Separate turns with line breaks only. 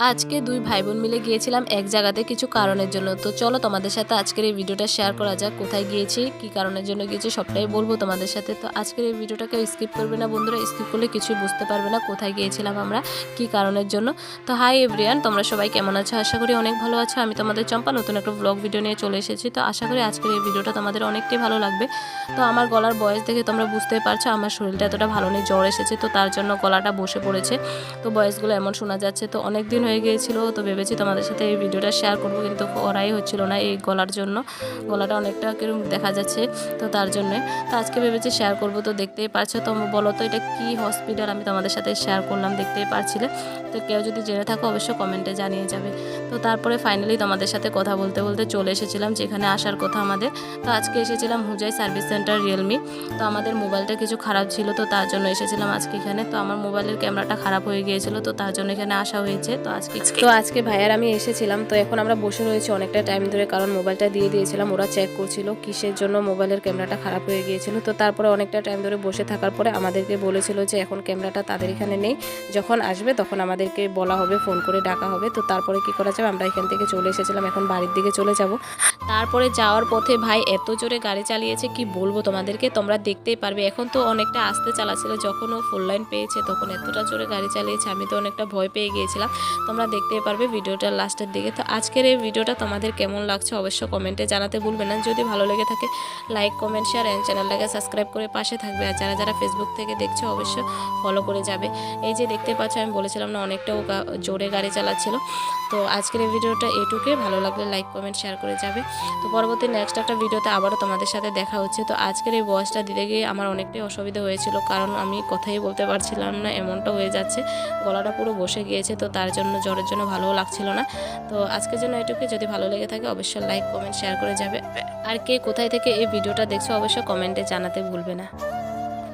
আজকে দুই ভাই বোন মিলে গিয়েছিলাম এক জায়গাতে কিছু কারণের জন্য। তো চলো তোমাদের সাথে আজকের এই ভিডিওটা শেয়ার করা যাক, কোথায় গিয়েছি, কি কারণের জন্য গিয়েছি, সবটাই বলব তোমাদের সাথে। তো আজকের এই ভিডিওটাকে স্কিপ করবে না বন্ধুরা স্কিপ করলে কিছুই বুঝতে পারবে না কোথায় গিয়েছিলাম আমরা, কি কারণের জন্য। তো হাই এভরিয়ান তোমরা সবাই কেমন আছো? আশা করি অনেক ভালো আছো। আমি তোমাদের চম্পা, নতুন একটা ব্লগ ভিডিও নিয়ে চলে এসেছি। তো আশা করি আজকের এই ভিডিওটা তোমাদের অনেকটাই ভালো লাগবে। তো আমার গলার বয়স দেখে তোমরা বুঝতেই পারছ, আমার শরীরটা এতটা ভালো নেই, জ্বর এসেছে, তো তার জন্য গলাটা বসে পড়েছে। তো বয়সগুলো এমন শোনা যাচ্ছে, তো অনেক দিন হয়ে গিয়েছিল, তো ভেবেছি তোমাদের সাথে এই ভিডিওটা শেয়ার করব, কিন্তু করাই হচ্ছিল না এই গলার জন্য। গলাটা অনেকটা কীরকম দেখা যাচ্ছে, তো তার জন্য। তো আজকে ভেবেছি শেয়ার করব, তো দেখতেই পারছ তো বলো তো এটা কি হসপিটাল আমি তোমাদের সাথে শেয়ার করলাম, দেখতেই পারছিলে। তো কেউ যদি জেনে থাকো অবশ্যই কমেন্টে জানিয়ে যাবে। তো তারপরে ফাইনালি তোমাদের সাথে কথা বলতে বলতে চলে এসেছিলাম, যেখানে আসার কথা আমাদের। তো আজকে এসেছিলাম হুজাই সার্ভিস সেন্টার রিয়েলমি তো আমাদের মোবাইলটা কিছু খারাপ ছিল, তো তার জন্য এসেছিলাম আজকে এখানে। তো আমার মোবাইলের ক্যামেরাটা খারাপ হয়ে গিয়েছিল, তো তার জন্য এখানে আসা হয়েছে। তো আজকে তো আজকে ভাইয়ার আমি এসেছিলাম, তো এখন আমরা বসে রয়েছি অনেকটা টাইম ধরে, কারণ মোবাইলটা দিয়ে দিয়েছিলাম, ওরা চেক করছিল কিসের জন্য মোবাইলের ক্যামেরাটা খারাপ হয়ে গিয়েছিল। তো তারপরে অনেকটা টাইম ধরে বসে থাকার পরে আমাদেরকে বলেছিল যে এখন ক্যামেরাটা তাদের এখানে নেই, যখন আসবে তখন আমাদেরকে বলা হবে ফোন করে ডাকা হবে। তো তারপরে কি করা যাবে, আমরা এখান থেকে চলে এসেছিলাম, এখন বাড়ির দিকে চলে যাব। তারপরে যাওয়ার পথে ভাই এত জোরে গাড়ি চালিয়েছে, কি বলব তোমাদেরকে? তোমরা দেখতেই পারবে, এখন তো অনেকটা আস্তে চালাচ্ছিল, যখন ও ফুল লাইন পেয়েছে তখন এতটা জোরে গাড়ি চালিয়েছে, আমি তো অনেকটা ভয় পেয়ে গিয়েছিলাম। তোমরা দেখতেই পারবে ভিডিওটার লাস্টের দিকে। তো আজকের এই ভিডিওটা তোমাদের কেমন লাগছে অবশ্য কমেন্টে জানাতে ভুলবে না। যদি ভালো লেগে থাকে লাইক কমেন্ট শেয়ার অ্যান্ড চ্যানেলটাকে সাবস্ক্রাইব করে পাশে থাকবে। আর যারা যারা ফেসবুক থেকে দেখছ, অবশ্যই ফলো করে যাবে। এই যে দেখতে পাচ্ছ, আমি বলেছিলাম না অনেকটাও জোরে গাড়ি চালাচ্ছিল। তো আজকের এই ভিডিওটা এটুকুই। ভালো লাগলে লাইক কমেন্ট শেয়ার করে যাবে। তো পরবর্তী নেক্সট একটা ভিডিওতে আবারও তোমাদের সাথে দেখা হচ্ছে। তো আজকের এই বয়সটা দিতে গিয়ে আমার অনেকটাই অসুবিধা হয়েছিল। কারণ আমি কথাই বলতে পারছিলাম না, এমনটা হয়ে যাচ্ছে। গলাটা পুরো বসে গিয়েছে। তো তার জন্য জ্বরের জন্য ভালোও লাগছিল না। তো আজকের জন্য এটুকু যদি ভালো লেগে থাকে অবশ্যই লাইক কমেন্ট শেয়ার করে যাবে। আর কে কোথায় থেকে এই ভিডিওটা দেখছ অবশ্যই কমেন্টে জানাতে ভুলবে না।